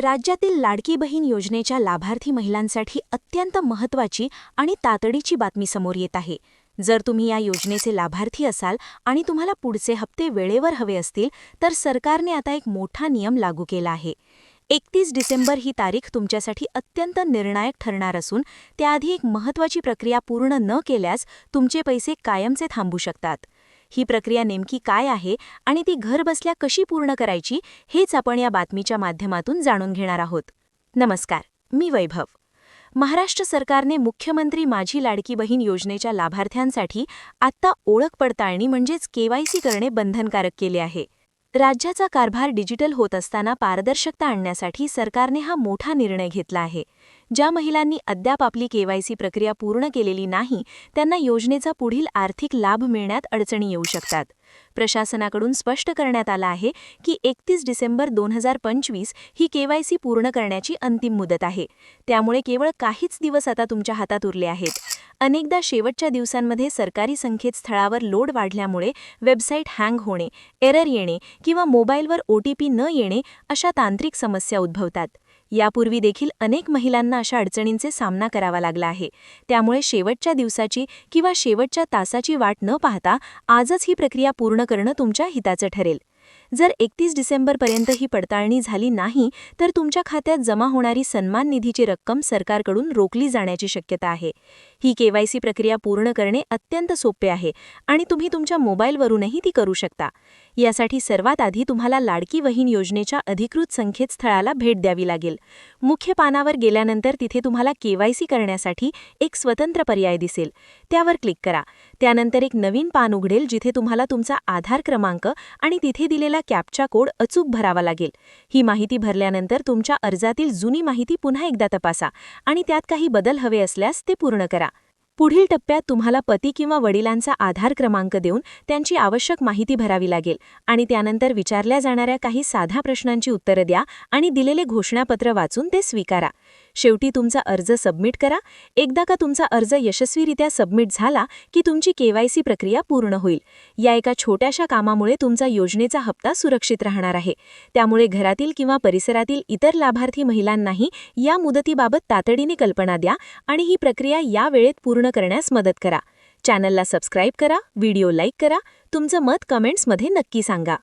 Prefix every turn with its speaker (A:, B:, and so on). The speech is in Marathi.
A: राज्यातील लाडकी बहीण योजनेच्या लाभार्थी महिलांसाठी अत्यंत महत्त्वाची आणि तातडीची बातमी समोर येत आहे. जर तुम्ही या योजनेचे लाभार्थी असाल आणि तुम्हाला पुढचे हप्ते वेळेवर हवे असतील तर सरकारने आता एक मोठा नियम लागू केला आहे. एकतीस डिसेंबर ही तारीख तुमच्यासाठी अत्यंत निर्णायक ठरणार असून त्याआधी एक महत्त्वाची प्रक्रिया पूर्ण न केल्यास तुमचे पैसे कायमचे थांबू शकतात. ही प्रक्रिया नेमकी काय आहे आणि ती घर बसल्या कशी पूर्ण करायची हेच आपण या बातमीच्या माध्यमातून जाणून घेणार आहोत. नमस्कार मी वैभव. महाराष्ट्र सरकारने मुख्यमंत्री माझी लाडकी बहीण योजनेच्या लाभार्थ्यांसाठी आत्ता ओळख पडताळणी म्हणजेच केवायसी करणे बंधनकारक केले आहे. राज्याचा कारभार डिजिटल होत असताना पारदर्शकता आणण्यासाठी सरकारने हा मोठा निर्णय घेतला आहे. ज्या महिलांनी अद्याप आपली केवायसी प्रक्रिया पूर्ण केलेली नाही त्यांना योजनेचा पुढील आर्थिक लाभ मिळण्यात अडचणी येऊ शकतात. प्रशासनाकडून स्पष्ट करण्यात आलं आहे की एकतीस डिसेंबर दोन हजार पंचवीस ही केवायसी पूर्ण करण्याची अंतिम मुदत आहे. त्यामुळे केवळ काहीच दिवस आता तुमच्या हातात उरले आहेत. अनेकदा शेवटच्या दिवसांमध्ये सरकारी संकेतस्थळावर लोड वाढल्यामुळे वेबसाईट हँग होणे एरर येणे किंवा मोबाईलवर ओ टी पी न येणे अशा तांत्रिक समस्या उद्भवतात. यापूर्वी देखील अनेक महिलांना अशा अडचणींचे सामना करावा लागला आहे. त्यामुळे शेवटच्या दिवसाची किंवा शेवटच्या तासाची वाट न पाहता आजच ही प्रक्रिया पूर्ण करणं तुमच्या हिताचं ठरेल. जर एकतीस डिसेंबरपर्यंत ही पडताळणी झाली नाही तर तुमच्या खात्यात जमा होणारी सन्मान निधीची रक्कम सरकारकडून रोखली जाण्याची शक्यता आहे. ही केवायसी प्रक्रिया पूर्ण करणे अत्यंत सोपे आहे आणि तुम्ही तुमच्या मोबाईलवरूनही ती करू शकता. यासाठी सर्वात आधी तुम्हाला लाडकी वहीन योजनेच्या अधिकृत संकेतस्थळाला भेट द्यावी लागेल. मुख्य पानावर गेल्यानंतर तिथे तुम्हाला केवायसी करण्यासाठी एक स्वतंत्र पर्याय दिसेल. त्यावर क्लिक करा. त्यानंतर एक नवीन पान उघडेल जिथे तुम्हाला तुमचा आधार क्रमांक आणि तिथे दिलेला कॅपचा कोड अचूक भरावा लागेल. ही माहिती भरल्यानंतर तुमच्या अर्जातील जुनी माहिती पुन्हा एकदा तपासा आणि त्यात काही बदल हवे असल्यास ते पूर्ण करा. पुढील टप्प्यात तुम्हाला पती किंवा वडिलांचा आधार क्रमांक देऊन त्यांची आवश्यक माहिती भरावी लागेल आणि त्यानंतर विचारल्या जाणाऱ्या काही साध्या प्रश्नांची उत्तरं द्या आणि दिलेले घोषणापत्र वाचून ते स्वीकारा. शेवटी तुमचा अर्ज सबमिट करा. एकदा का तुमचा अर्ज यशस्वीरित्या सबमिट झाला की तुमची केवायसी प्रक्रिया पूर्ण होईल. या एका छोट्याशा कामामुळे तुमचा योजनेचा हप्ता सुरक्षित राहणार आहे. त्यामुळे घरातील किंवा परिसरातील इतर लाभार्थी महिलांनाही या मुदतीबाबत तातडीने कल्पना द्या आणि ही प्रक्रिया या वेळेत पूर्ण करण्यास मदत करा. चॅनलला सबस्क्राईब करा व्हिडिओ लाईक करा. तुमचं मत कमेंट्समध्ये नक्की सांगा.